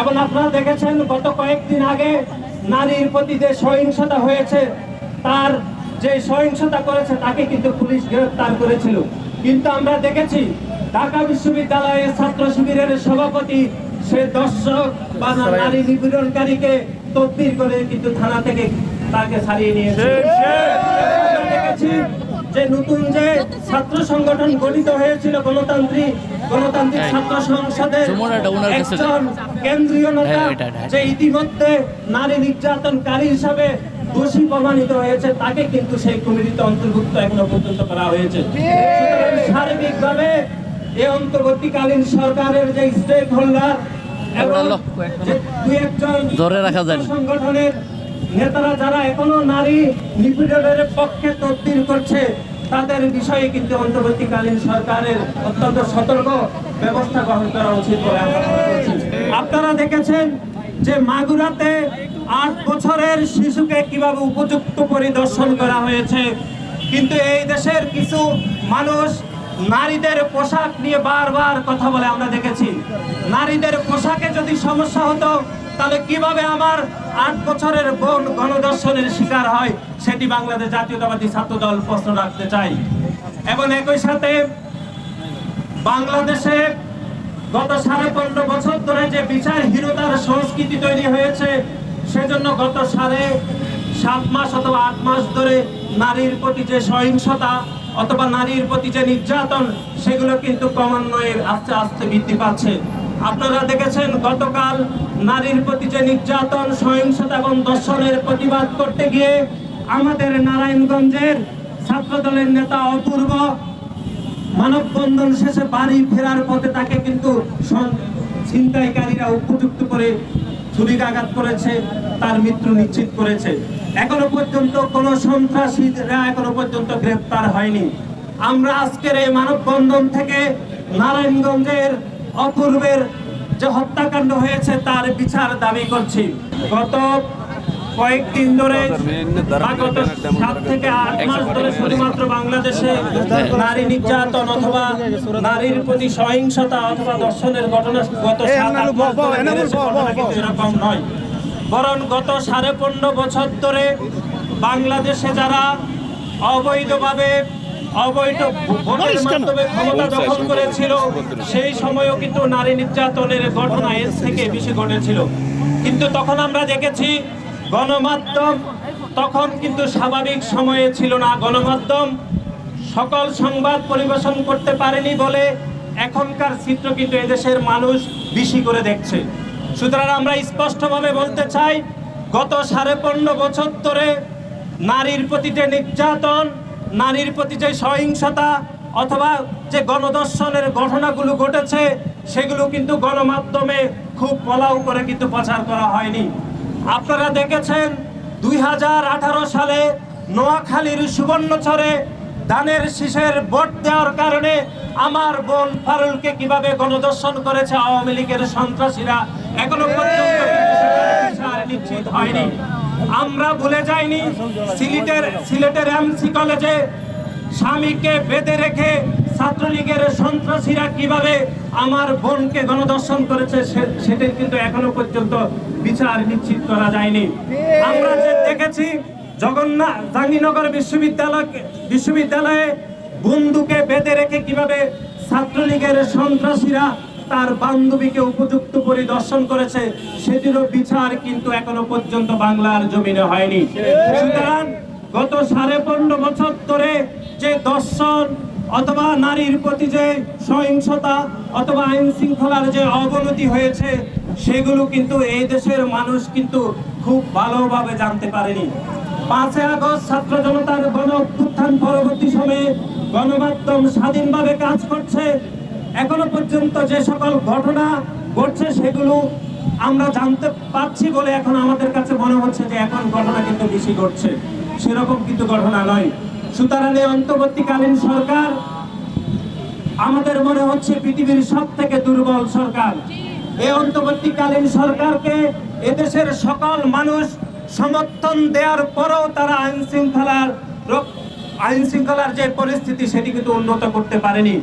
এবং আপনারা দেখেছেন গত কয়েকদিন আগে নারীর প্রতি যে সহিংসতা হয়েছে তার যে সহিংসতা করেছে তাকে কিন্তু পুলিশ গ্রেফতার করেছিল। কিন্তু আমরা দেখেছি ঢাকা বিশ্ববিদ্যালয়ের ছাত্র শিবিরের সভাপতি সে দর্শক বা নারী নিপীড়নকারীকে তদবির করে কিন্তু থানা থেকে তাকে ছাড়িয়ে নিয়েছে। দেখেছি যে নতুন যে ছাত্র সংগঠন গঠিত হয়েছিল গণতান্ত্রিক গণতান্ত্রিক ছাত্র এটা ওনার কাছে একজন কেন্দ্রীয় নেতা হ্যাঁ, এটা। যে ইতিমধ্যে নারী নির্যাতনকারী হিসাবে দোষী প্রমাণিত হয়েছে তাকে কিন্তু সেই কমিটিতে অন্তর্ভুক্ত এখনও পর্যন্ত করা হয়েছে সার্বিকভাবে এই অন্তর্বর্তীকালীন সরকারের যে স্টেক হোল্ডার ধরে রাখা যায়। সংগঠনের নেতারা যারা এখনও নারী নিপীড়নের পক্ষে তদবির করছে, তাদের বিষয়ে কিন্তু অন্তর্বর্তীকালীন সরকারের অত্যন্ত সতর্ক ব্যবস্থা গ্রহণ করা উচিত বলে। আপনারা দেখেছেন যে মাগুরাতে আট বছরের শিশুকে কীভাবে উপযুক্ত পরিদর্শন করা হয়েছে, কিন্তু এই দেশের কিছু মানুষ নারীদের পোশাক নিয়ে বারবার কথা বলে আমরা দেখেছি নারীদের পোশাকে যদি সমস্যা হতো, তাহলে কীভাবে আমার আট বছরের বোন গণদর্শনের শিকার হয়, সেটি বাংলাদেশ জাতীয়তাবাদী ছাত্র দল প্রশ্ন রাখতে চাই এবং একই সাথে বাংলাদেশে গত সাড়ে পনেরো বছর ধরে যে বিচার বিচারহীনতার সংস্কৃতি তৈরি হয়েছে, সেজন্য গত সাড়ে সাত মাস অথবা আট মাস ধরে নারীর প্রতি যে সহিংসতা অথবা নারীর প্রতি যে নির্যাতন, সেগুলো কিন্তু ক্রমান্বয়ে আস্তে আস্তে বৃদ্ধি পাচ্ছে। আপনারা দেখেছেন, গতকাল নারীর প্রতি যে নির্যাতন, সহিংসতা এবং দর্শনের প্রতিবাদ করতে গিয়ে আমাদের নারায়ণগঞ্জের ছাত্র দলের নেতা অপূর্ব মানববন্ধন শেষে বাড়ি ফেরার পথে তাকে কিন্তু ছিনতাইকারীরা উপযুক্ত করে ছুরিকাঘাত করেছে, তার মৃত্যু নিশ্চিত করেছে। এখনও পর্যন্ত কোনো সন্ত্রাসীরা এখনও পর্যন্ত গ্রেপ্তার হয়নি। আমরা আজকের এই মানববন্ধন থেকে নারায়ণগঞ্জের অপূর্বের যে হত্যাকাণ্ড হয়েছে তার বিচার দাবি করছি। গত কয়েকদিন ধরে গত সাত থেকে আট মাস ধরে শুধুমাত্র বাংলাদেশে নারী নির্যাতন অথবা নারীর প্রতি সহিংসতা অথবা দর্শনের ঘটনা গত এরকম নয়। বরং গত সাড়ে পনেরো বছর ধরে বাংলাদেশে যারা অবৈধভাবে অবৈধ ভোটের মাধ্যমে ক্ষমতা দখল করেছিল। সেই সময়ও কিন্তু নারী নির্যাতনের ঘটনা এর থেকে বেশি ঘটেছিল। কিন্তু তখন আমরা দেখেছি গণমাধ্যম তখন কিন্তু স্বাভাবিক সময়ে ছিল না। গণমাধ্যম সকল সংবাদ পরিবেশন করতে পারেনি বলে এখনকার চিত্র কিন্তু এদেশের মানুষ বেশি করে দেখছে। সুতরাং আমরা স্পষ্টভাবে বলতে চাই গত সাড়ে পনেরো বছর ধরে নারীর প্রতি যে নির্যাতন নারীর প্রতি যে সহিংসতা অথবা যে গণদর্শনের ঘটনাগুলো ঘটেছে, সেগুলো কিন্তু গণমাধ্যমে খুব পলাও করে কিন্তু প্রচার করা হয়নি। আপনারা দেখেছেন দুই হাজার আঠারো সালে নোয়াখালীর সুবর্ণচরে ধানের শীষের ভোট দেওয়ার কারণে আমার বোন ফারুলকে কীভাবে গণদর্শন করেছে আওয়ামী লীগের সন্ত্রাসীরা, এখনও পর্যন্ত নিশ্চিত হয়নি। আমরা ভুলে যাইনি, সিলেটের সিলেটের এমসি কলেজে স্বামীকে বেঁধে রেখে ছাত্রলীগের সন্ত্রাসীরা কীভাবে আমার বোনকে গণদর্শন করেছে সে- সেটির কিন্তু এখনও পর্যন্ত বিচার নিশ্চিত করা যায়নি। আমরা যে দেখেছি জগন্নাথ জাহাঙ্গীরনগর বিশ্ববিদ্যালয় বিশ্ববিদ্যালয়ে বন্ধুকে বেঁধে রেখে কীভাবে ছাত্রলীগের সন্ত্রাসীরা তার বান্ধবীকে উপযুক্ত পরিদর্শন করেছে সেটিরও বিচার কিন্তু এখনও পর্যন্ত বাংলার জমিনে হয়নি। সুতরাং গত সাড়ে পনেরো বছর ধরে যে দর্শন অথবা নারীর প্রতি যে সহিংসতা অথবা আইন শৃঙ্খলার যে অবনতি হয়েছে, সেগুলো কিন্তু এই দেশের মানুষ কিন্তু খুব ভালোভাবে জানতে পারেনি। পাঁচই আগস্ট ছাত্র জনতার গণ অভ্যুত্থান পরবর্তী সময়ে গণমাধ্যম স্বাধীনভাবে কাজ করছে এখনও পর্যন্ত যে সকল ঘটনা ঘটছে সেগুলো আমরা জানতে পারছি বলে এখন আমাদের কাছে মনে হচ্ছে যে এখন ঘটনা কিন্তু বেশি ঘটছে। সেরকম কিন্তু ঘটনা নয়। সুতরাং এই অন্তর্বর্তীকালীন সরকার আমাদের মনে হচ্ছে পৃথিবীর সব থেকে দুর্বল সরকার। এই অন্তর্বর্তীকালীন সরকারকে এদেশের সকল মানুষ সমর্থন দেওয়ার পরেও তারা আইন শৃঙ্খলার আইন শৃঙ্খলার যে পরিস্থিতি, সেটি কিন্তু উন্নত করতে পারেনি।